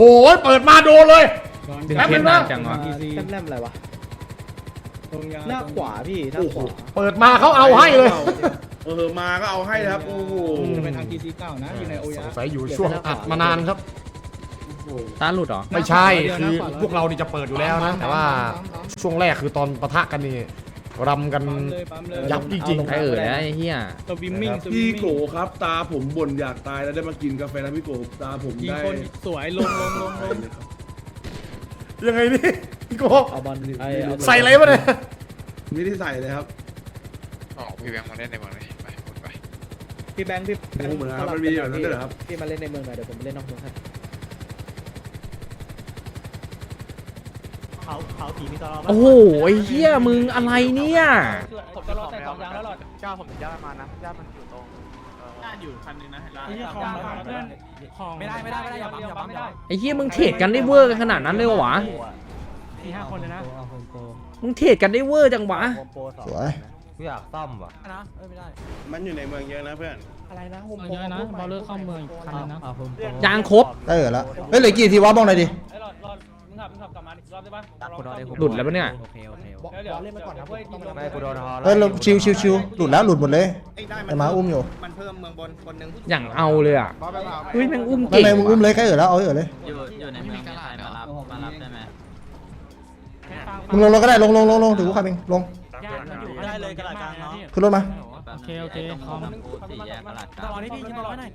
โอ้ยเปิดมาโดนเลย ดึงแป๊บเคนึสงนะนานจังวะแต้มแรมอะไรวะ หน้าขวาพี่ หน้าขวาเปิดมาเขาเอาให้เลยเออมาก็เอาให้นะครับ โอ้โหจะเป็นทาง TC เก่านะอยู่ในโอสยะงสัยอยู่ช่วงอัดมานานครับ ตาหลุดเหรอ ไม่ใช่คือพวกเรานี่จะเปิดอยู่แล้วนะ แต่ว่าช่วงแรกคือตอนปะทะกันนี่ รำกันปั๊มเลยปั๊มเลยยับจริงใครเอ่ยนะไอ้เหี้ยสวิมมิ่งสวิพี่มมิ่งโกครับตาผมบ่นอยากตายแล้วได้มากินกาแฟแล้วพี่โกตาผมยิงได้คนสวยลงลงลงลงยังไงนี่พี่โกเอาบอลไอเอาบลใส่อะไรมาเนี่ยไม่ได้ใส่เลยครับออกพี่แบงค์มาเล่นในเมืองเลยไปหมดไปพี่แบงค์พี่แบงโอ้ค์เหมือนครับสลัมันมีกัแบบนั้นด้วยเหรอครับพี่มาเล่นในเมืองหน่อยเดี๋ยวผมไปเล่นนอกเมืองให้ เขาเขาผีมีตลอดโอ้โหไอ้เหี้ยมึงอะไรเนี่ย ผมจะรอแต่สองยางแล้วหรอเจ้าผมย่ามานะย่ามันอยู่ตรงอยู่คันนึงนะไอ้ที่ของเพื่อนของไม่ได้ไม่ได้ไม่ได้อย่าปั๊มอย่าปั๊มไม่ได้ไอ้เหี้ยมึงเทรดกันได้เวอร์กันขนาดนั้นเลยเหรอวะสี่ห้าคนเลยนะมึงเทรดกันได้เวอร์จังวะสวยกูอยากซ่อมว่ะนะเอ้ยไม่ได้ มันอยู่ในเมืองเยอะนะเพื่อนอะไรนะโฮมเยอะนะบอลเลอร์เข้าเมืองคันนึงนะยางครบได้เหรอละเฮ้ยเหลือกี่ทีวะบ้องหน่อยดิ ไอ้รอดรอดมึงขับมึงขับกลับมาอีกรอบได้ปะหลุดแล้วปะเนี่ย โอเคโอเคเดี๋ยวเล่นไปก่อนนะเว้ยทีมไม่กูโดนฮอเฮ้ยเราชิวชิวชิวหลุดแล้วหลุดหมดเลยแต่มาอุ้มอยู่มันเพิ่มเมืองบนคนนึงอย่างเอาเลยอะเฮ้ยแม่งอุ้มไม่เก่งไม่มึงอุ้มเลยใครเออแล้วเอาเออเลยอยู่อยู่ในเมืองมีใครมารับมารับได้ไหมมึงลงรถก็ได้ลงลงลงลงถือกูขับเองลงได้เลยกระดาษกลางเนาะขึ้นรถมาโอเคโอเคคอมสี่แยกกระดาษกลางตอนนี้พี่ตอนนี้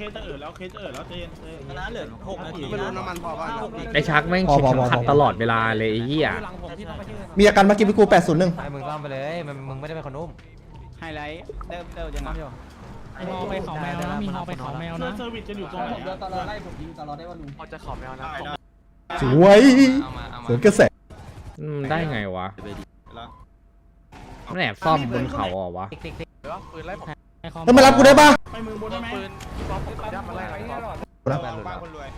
เคสจะเอิดแล้วเคสจะเอิดแล้วเจนคณะเหลือหกนาทีไม่รู้น้ำมันพอป่ะไอ้ชักแม่งเข็มขัดตลอดเวลาเลยไอ้เหี้ยหลังผมที่ต้องไปที่มีอาการมากินพี่กูแปดศูนย์หนึ่งไอ้มึงซ่อมไปเลยมึงมึงไม่ได้เป็นคนอุ้มไฮไลท์เติมเติมยังไงฮอไปเขาแมวนะมีฮอไปเขาแมวนะเซอร์วิสจะอยู่ตรงไหนตลอดไล่ผมยิงตลอดได้ว่าลุงพอจะขอแมวนะสวยเอามาเอามาสวนกระแสอืมได้ไงวะมันแอบซ่อมบนเขาเหรอวะหรือว่าปืนไล่ผมแล้วมารับกูได้ปะไปเมืองบนได้ไหม ป๊อปบ้านคนรวย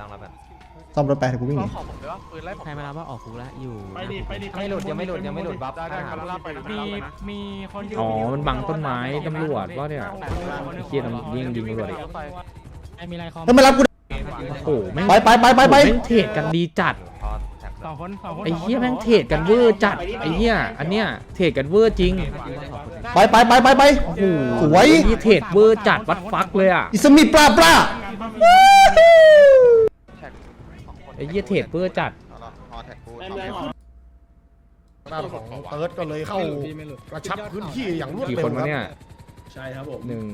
ตั้งรับแบบซ่อมรถไปเดี๋ยวกูวิ่งหป๊อนีปขอผมเลยว่าปืนไล่ผมใครมารับว่าออกคุกแล้วอยู่ไปดิไปดิไม่หลุดยังไม่หลุดยังไม่หลุดบัฟได้ได้ครับลาไปมีมีคนอยู่อ๋อ มันบังต้นไม้ตำรวจว่าเนี่ยไอ้เหี้ยตำรวจยิงยิงตำรวจอีกไอ้มีไรคอมแล้วมารับกูโอ้โหแม่งไปไปไปไปไปแม่งเทรดกันดีจัดสองคนสองคนไอ้เหี้ยแม่งเทรดกันเวอร์จัด ไอ้เหี้ยอันเนี้ยเทรดกันเวอร์จริง ไปไปไปไปไป โอ้โหสวย ไอ้เหี้ยเทรดเวอร์จัดวัดฟักเลยอะอิสมิปลาปลา ไอ้เหี้ยเทรดเวอร์จัดฮอแท็กกูด้านของเติร์ดก็เลยเข้ากระชับพื้นที่อย่างรวดกี่เร็วคนควะรับเนี่ยใช่ครับผม หนึ่ง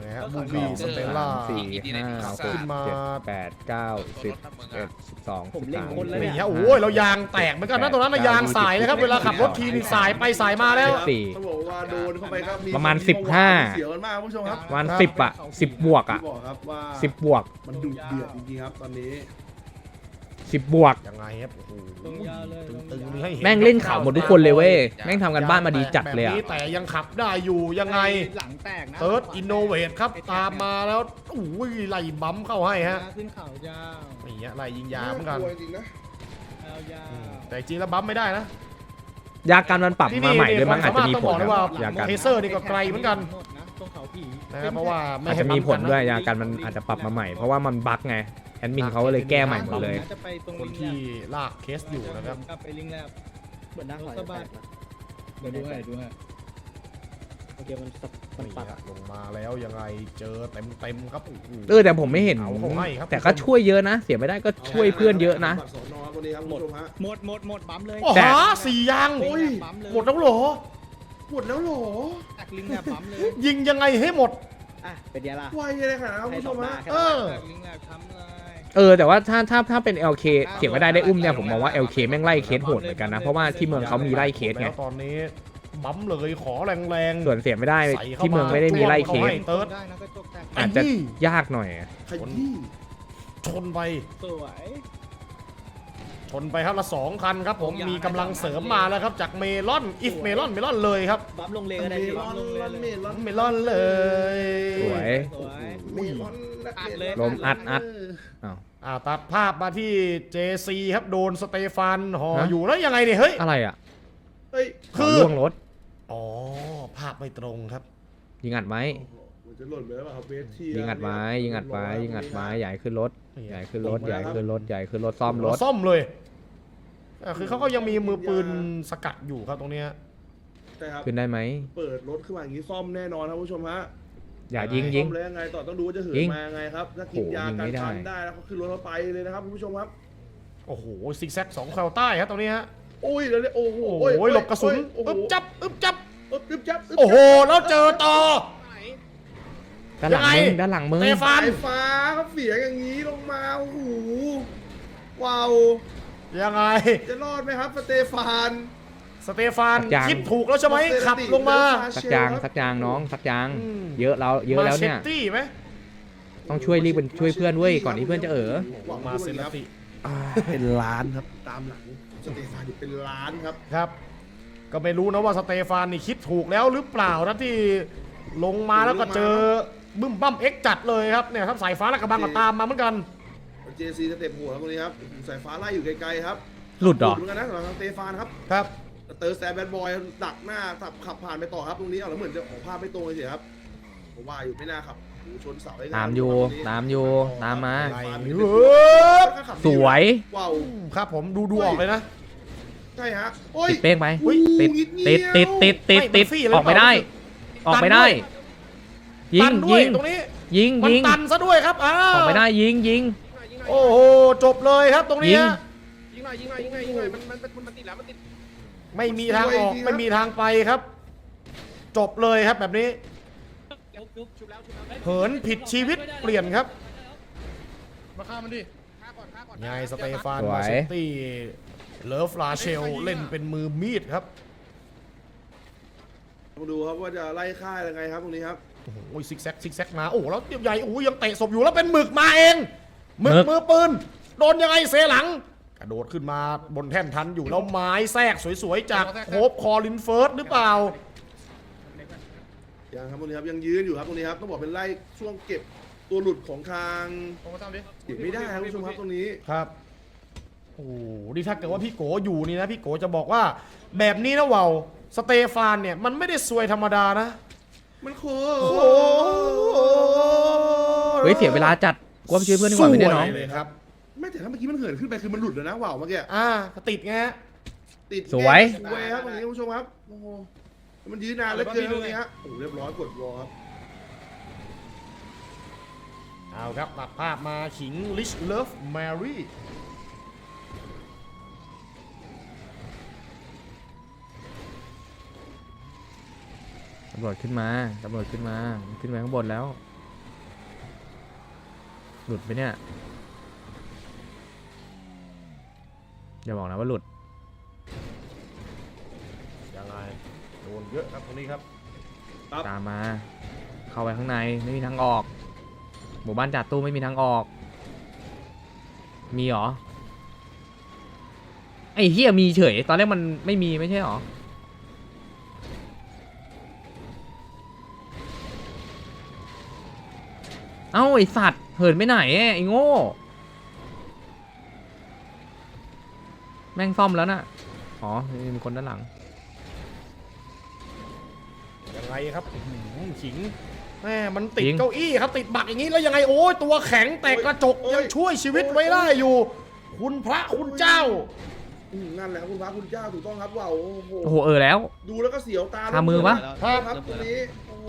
นะฮะสบูองบี้สเตลล่าสามสี่ห้าหกขึ้นมาเจ็ดแปดเก้าสิบเอ็ดสิบสองสิบสามนี่ฮะโอ้ยเรายางแตกเหมือนกันนะตรงนั้นนะยางสายนะครับเวลาขับรถทีนี่สายไปสายมาแล้ว สิบสี่ ต้องบอกว่าโดนเข้าไปครับประมาณคนสิบห้า เสียวกันมากคุณผู้ชมครับวันสิบอะสิบบวกอะที่บอกครับว่าสิบบวกมันดุเดือดจริงๆครับตอนนี้ สิบบวก ยังไงครับโอ้โหตรงยาวเลยตึงๆมีให้เห็นแม่งเล่นข่าวหมดทุกคนเลยเว้ย แม่งทำกันบ้านมาดีจัดเลยอะแบบนี้แต่ยังขับได้อยู่ยังไงหลังแตกนะเติร์ดอินโนเวทครับตามมาแล้วอุ้ยไล่บัมเข้าให้ฮะขึ้นเขายาวนี่ฮะไล่ยิงยาเหมือนกันลัวจริงๆนะยาวยาวแต่จริงแล้วบัมไม่ได้นะยาการมันปรับมาใหม่ด้วยมั้งอาจจะมีผลต้องนะบอกเลยว่ายาการ เทเซอร์นี่ก็ไกลเหมือนกันโทษนะตรงเขาผีนะครับเพราะว่าไม่อาจให้จะมีผลบัมกันนะด้วยยาการมันอาจจะปรับมาใหม่ เพราะว่ามันบั๊กไง แอดมินเขาก็เลยแก้ใหม่หมดเลย จะไปตรงคนที่ลากเคสอยู่นะครับ กลับไปลิงแลบเหมือนหน้าขวาสบายเดี๋ยวดูให้ดูให้โอเคมันสับมันนี่ปักฮะลงมาแล้วยังไงเจอเต็มเต็มๆครับโอ้โห เออแต่ผมไม่เห็น เอาเขาให้ครับ แต่ก็ช่วยเยอะนะ เสียไม่ได้ก็ช่วยเพื่อนเยอะนะ บัตรสอนอครับวันนี้ครับคุณผู้ชมฮะหมดหมดหมดปั๊มเลยโอ้โหแต่ สี่ยางลิโอ้งยแลบปั๊มเลยหมดแล้วเหรอ หมดแล้วเหรอ ตักลิงแลบปั๊มเลยยิงยังไงให้หมด อะเป็นยังล่ะไวเลยขนาดนั้นคุณผู้ชมฮะเออ ตักลิงแลบทำเลย เออแต่ว่าถ้าถ้าถ้าเป็น LK เสียไม่ได้ได้อุ้มเนี่ยผมมองว่า LK แม่งไล่เคสโหดเหมือนกันนะ เพราะว่าที่เมืองเขามีไล่เคสไงแล้วตอนนี้บั๊มเลยขอแรงๆส่วนเสียไม่ได้ใส่ข้าที่เมืองไม่ได้มีไล่เคจ้วงสข้าให้เติร์ด ได้นะกระจกแตกอาจจะไอ้นี่ ยากหน่อยขยี้ชนไป สวย ชนไปครับละสองคันครับผมมีกำลังเสริมมาแล้วครับจากเมลอนอิฟเมลอนเมลอนเลยครับ บัฟลงเลเมก็ได้พี่ลอนลอนเมลอนเมลอนเลย สวย สวย เมลอนและอัดเลย ลมอัดอัด อ้าว อ่าตัดภาพมาที่ JC ครับโดนสเตฟานห่อฮะ อยู่แล้วยังไงเนี่ยเฮ้ย อะไรอะเฮ้ยคือล่วงรถ อ๋อภาพไม่ตรงครับ ยิงอัดไหมมันจะหล่นไปแล้วเปล่าครับเบสเทียยิงอัดไว้ยิงอัดไว้ยิงอัดไว้ใหญ่ขึ้นรถนี่ใหญ่ขึ้นรถใหญ่ขึ้นรถใหญ่ขึ้นรถซ่อมรถ ซ่อมเลยอะคือเขาก็ยังมีมือปืนสกัดอยู่ครับตรงเนี้ย ใช่ครับ ขึ้นได้ไหม เปิดรถขึ้นมาอย่างนี้ซ่อมแน่นอนครับผู้ชมฮะ อย่ายิงยิงซ่อมเลยยังไงต่อต้องดูว่าจะเหินยิงมายังไงครับถ้ากินโอ้โหยายิงกันไม่ได้ชันได้แล้วเขาขึ้นรถเขาไปเลยนะครับคุณผู้ชมครับ โอ้โหซิกแซกสองแควใต้ครับตรงนี้ฮะโอ้ยเดี๋ยวนี้โอ้โหโอ้โหหลบกระสุนโอ้โหอึ๊บจับอึ๊บจับอึ๊บอึ๊บจับบโอ้โหแล้วเจอต่อ ด้านหลังยังไงมึงด้านหลังมึง เตฟานสายฟ้าเขาเสียงอย่างนี้ลงมาโอ้โหว้าวยังไง จะรอดไหมครับสเตฟาน สเตฟานคิดถูกแล้วใช่ไหมขับลงมาสักยางสักยางน้องสักยางอืมเยอะแล้วเยอะแล้วเนี่ย มาชตตี้ไหมต้องช่วยรีบเป็นช่วยเพื่อนเว้ยก่อนที่เพื่อนจะเออหวังมามาเซเซนนติเป็นล้านครับ ตามหลังสเตฟานอยู่เป็นล้านครับ ครับ ก็ไม่รู้นะว่าสเตฟานนี่คิดถูกแล้วหรือเปล่านะที่ลงมาแล้วก็เจอบึ้มบั้มเอ็กจัดเลยครับเนี่ยครับสายฟ้าและกระบังก็ตามมาเหมือนกัน เจซีสเต็ปหัวครับตรงนี้ครับสายฟ้าไล่อยู่ไกลๆครับหลุดเหรอ เหมือนกันนะสำหรับทางสเตฟานครับ ครับ เตอร์แซมแบดบอยดักหน้าขับขับผ่านไปต่อครับตรงนี้เอาแล้วเหมือนจะออกภาพไม่ตรงเลยเสียครับผมว่าอยู่ไม่น่าครับโอ้โหชนเสาได้งตามอยู่ตามอยู่ตามมาไล่ฟ้เเป็นฮ้ยสวย ว้าวครับผมดูดูออกเลยนะ ใช่ฮะ โอ้ยติดเป้งไปอุ๊ยติดนิดเดีติยดวติดติดติดติดไม่มันฟรีเลยออกไม่ได้เปล่าออกไม่ได้ ยิตังนด้วยิยงตรงนี้ ยิงมันยิงตันซะด้วยครับอ้าวออกไม่ได้ยิงยิง โอ้โหจบเลยครับตรงนี้ยิง ฮะยิงหน่อยยิงหน่อยยิงหน่อยยิงหน่อยมันมันมันมันติดแล้วมันติด ไม่มีทางออกไม่มีทางไปครับ จบเลยครับแบบนี้ เหินผิดชีวิตเปลี่ยนครับ มาฆ่ามันดิฆ่าก่อนฆ่าก่อนยายสเตฟานสวย มาเชตตี้เลิฟลาเชลเล่นเป็นมือมีดครับมาดูครับว่าจะไล่ฆ่ายังไงครับตรงนี้ครับ โอ้โหซิกแซกซิกแซกมาโอ้โหแล้วใหญ่โอ้โหยังเตะศพอยู่แล้วเป็นหมึกมาเองหมึกหมึก มือปืน โดนยังไงเสหลัง กระโดดขึ้นมาบนแท่นทันอยู่แล้วไม้แทรกสวยๆ จากโฮปคอลินเฟิร์สหรือเปล่า ยังครับตรงนี้ครับยังยืนอยู่ครับตรงนี้ครับต้องบอกเป็นไล่ช่วงเก็บตัวหลุดของทางโอ้มาทำดิเก็บไม่ได้ครับคุณผู้ชมครับตรงนี้ ครับ โอ้โหนี่ถ้าเกิดว่าพี่โกอยู่นี่นะ พี่โกจะบอกว่าแบบนี้นะเวาสเตฟานเนี่ย มันไม่ได้ซวยธรรมดานะ มันโคโอ้โหเฮ้ยเสียเวลาจัดกว่าไปช่วยเพื่อนดีกว่าไม่ได้น้อง สวยเลยครับไม่ แต่ถ้าเมื่อกี้มันเหินขึ้นไปคือมันหลุดเลยนะว่าวเมื่อกี้อ่าติดไงฮะ ติดสวยสวยครับตรงนี้คุณผู้ชมครับโอ้โหมันยืนนานเหลือเกินตรงนี้ฮะโอ้โหเรียบร้อยกดวอลครับเอาครับตัดภาพมาขิง Rich Love Mary ตำรวจขึ้นมาตำรวจขึ้นมาขึ้นไปข้างบนแล้ว หลุดไปเนี่ย อย่าบอกนะว่าหลุด ยังไงโดนเยอะครับตรงนี้ครับ ตามมา เข้าไปข้างในไม่มีทางออก หมู่บ้านจัดตู้ไม่มีทางออก มีเหรอ ไอ้เฮียมีเฉย ตอนแรกมันไม่มีไม่ใช่เหรอ เอ้าไอสัตว์เหินไปไหนอะไอ้โง่ แม่งซ่อมแล้วน่ะ อ๋อมีคนด้านหลัง ยังไงครับอื้อหือขิงแม่มันติดจริง เก้าอี้ครับติดบักอย่างนี้แล้วยังไงโอ้ยตัวแข็งแต่กระจกโอ้ยยังช่วยชีวิตไว้ได้อยู่ คุณพระคุณเจ้า อืมนั่นแหละครับคุณพระคุณเจ้าถูกต้องครับว่าวโอ้โหโอ้โหเออแล้ว ดูแล้วก็เสียวตาทามือปะครับครับตรงนี้โอ้โห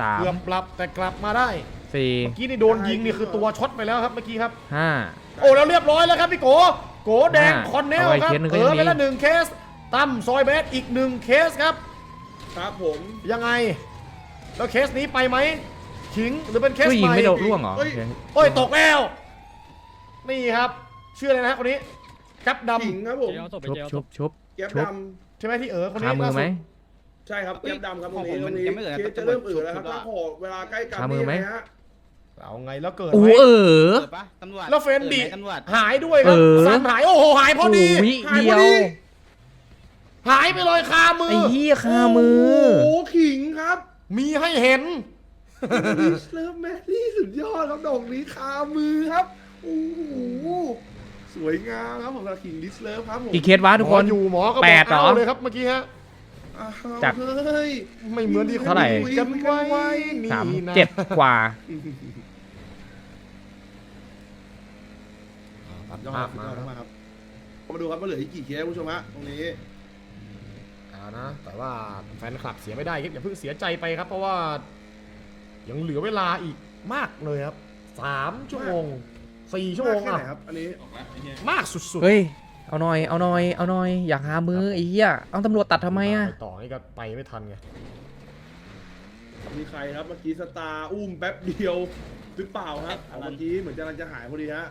สามเกือบปรับแต่กลับมาได้สี่เมื่อกี้นี่โดนยิงนี่คือตัวช็อตไปแล้วครับเมื่อกี้ครับ ห้าโอ้แล้วเรียบร้อยแล้วครับพี่โก โกแดงอ่าคอนเนลเอาไว้ครับเคสหนึ่งก็เอยังอมีไปละหนึ่งเคส ตั้มซอยเบสอีกหนึ่งเคสครับ ครับผมยังไง แล้วเคสนี้ไปไหมขิงหรือเป็นเคสก็ยิงใหม่ไม่โดนร่วงเหรอเฮ้ยโอเคโอ้ยตกแล้ว นี่ครับชื่ออะไรนะคนนี้กับดขิงครับผมชุบชุบชุบแก๊ปชุบดำใช่ไหมที่เออคนนี้คามือไหมล่สุดำใช่ครับแก๊ปดำครับตรงนี้ของผมตมัรนงนี้ยังไม่เอ่ยนะเคสจะเริ่มเอ่ยแล้วครับถ้าขอเวลาใกล้กันคามือไหมนี่นะฮะ เอาไงแล้วเกิดโอ้ไหโหมเออ เปิดปะตำรวจแล้วเฟรนดิปิไหมตำรวจหายด้วยครับเออสันหายโอ้โหหายพอดีโอ้วิหายเดีพยอว ดีหายไปเลยคามือไอ้เหี้ยคามือ โอ้โหขิงครับมีให้เห็น ลิสเลิฟแมรี่สุดยอดครับดอกนี้คามือครับโอ้โหสวยงามครับผมสำหรับขิงลิสเลิฟครับผมกี่เคสวะทุกคน หมออยู่หมอก็บแปอกดเหรอ เอาเลยครับเมื่อกี้ฮะออ้าวจากเฮ้ย ไม่เหมือนที่เท่าไหร่ คุยกันไว้นี่สามนะเจ็ดกว่า ตัดยอดภาพมามามาครับมาดูครับว่าเหลืออีกกี่เคสคุณผู้ชมฮะตรงนี้อ่านะแต่ว่าแฟนคลับเสียไม่ได้ครับอย่าเพิ่งเสียใจไปครับ เพราะว่ายังเหลือเวลาอีกมากเลยครับสามชั่วโมงสี่ชั่วโมงแค่อะไหนครับอันนี้มากสุดๆเฮ้ย เอาหน่อย เอาหน่อย เอาหน่อย อยากหามือไอ้เหี้ย เอาตำรวจตัดทำไมอะปต่อนี่ก็ไปไม่ทันไงมีใครครับเมื่อกี้สตาร์อุ้มแป๊บเดียวหรือเปล่าครับเอาเมื่อกี้เหมือนจะกำลังจะหายพอดีฮะ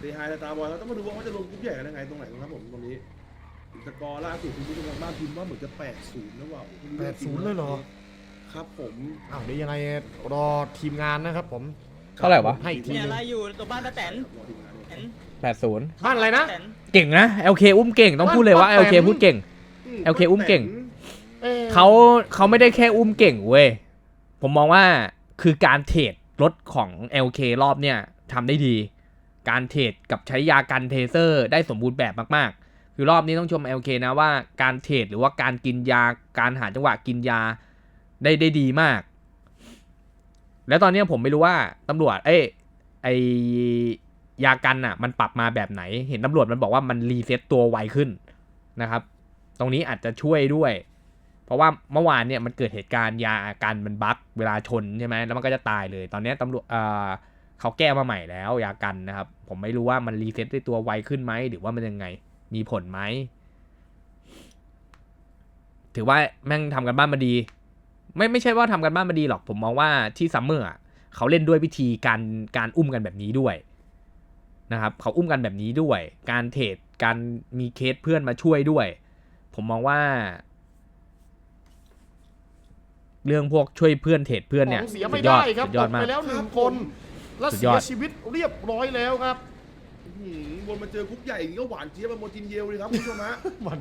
เดฮายสตาร์บอยเขาต้องมาดูว่าเขาจะลงกรุ๊ปใหญ่กันยังไงตรงไหนครับผมตรงนี้สกอร์ล่าสุดคุณผู้ชมทางบ้านพิมพ์ว่าเหมือนจะ8-0นะว่าแปดศูนย์เลยเหรอ ครับผมอ้าวเดี๋ยวยังไงรอทีมงานนะครับผมเท่าไหร่วะ ให้อีกทีเนี่ยหนึงอะไรอยู่ตัวบ้านตาแตนรอทีมงานด้วยแตนแปดศูนย์บ้านอะไรนะ แตนเก่งนะ LK อุ้มเก่งต้องพูดเลยว่าบ้าน LK แปมพูดเก่ง LK อุ้มเก่งอ๊ะเขาเขาไม่ได้แค่อุ้มเก่งเว้ย ผมมองว่าคือการเทรดรถของ LK รอบเนี่ยทำได้ดี การเทรดกับใช้ยากันเทเซอร์ได้สมบูรณ์แบบมากๆ คือรอบนี้ต้องชม LK นะว่าการเทรดหรือว่าการกินยาการหาจังหวะกินยาได้ได้ดีมาก แล้วตอนนี้ผมไม่รู้ว่าตำรวจ เอ้ยไอยากันอะ มันปรับมาแบบไหน เห็นตำรวจมันบอกว่ามันรีเซ็ตตัวไวขึ้นนะครับ ตรงนี้อาจจะช่วยด้วย เพราะว่าเมื่อวานเนี่ยมันเกิดเหตุการณ์ยากันมันบั๊กเวลาชนใช่ไหมแล้วมันก็จะตายเลย ตอนนี้ตำรวจอ่อ เขาแก้มาใหม่แล้วยากันนะครับ ผมไม่รู้ว่ามันรีเซ็ตด้วยตัวไวขึ้นไหมหรือว่ามันยังไง มีผลไหม ถือว่าแม่งทำกันบ้านมาดี ไม่ไม่ใช่ว่าทำกันบ้านมาดีหรอก ผมมองว่าที่ซัมเมอร์อะเขาเล่นด้วยวิธีการการอุ้มกันแบบนี้ด้วยนะครับ เขาอุ้มกันแบบนี้ด้วย การเทรดการมีเคสเพื่อนมาช่วยด้วย ผมมองว่า เรื่องพวกช่วยเพื่อนเทรดเพื่อนเนี่ยของเสียสุไม่ดยอได้ดครับสุดตยอดกมาไปกแล้วหนึ่งคน และสุดเสียยอดชีวิตเรียบร้อยแล้วครับอื้อหือบนมาเจอกรุ๊ปใหญ่อย่างนี้ก็หวานเจี๊ยบมาโมจินเยลเลยครับคุณผู้ชมฮะ หวาน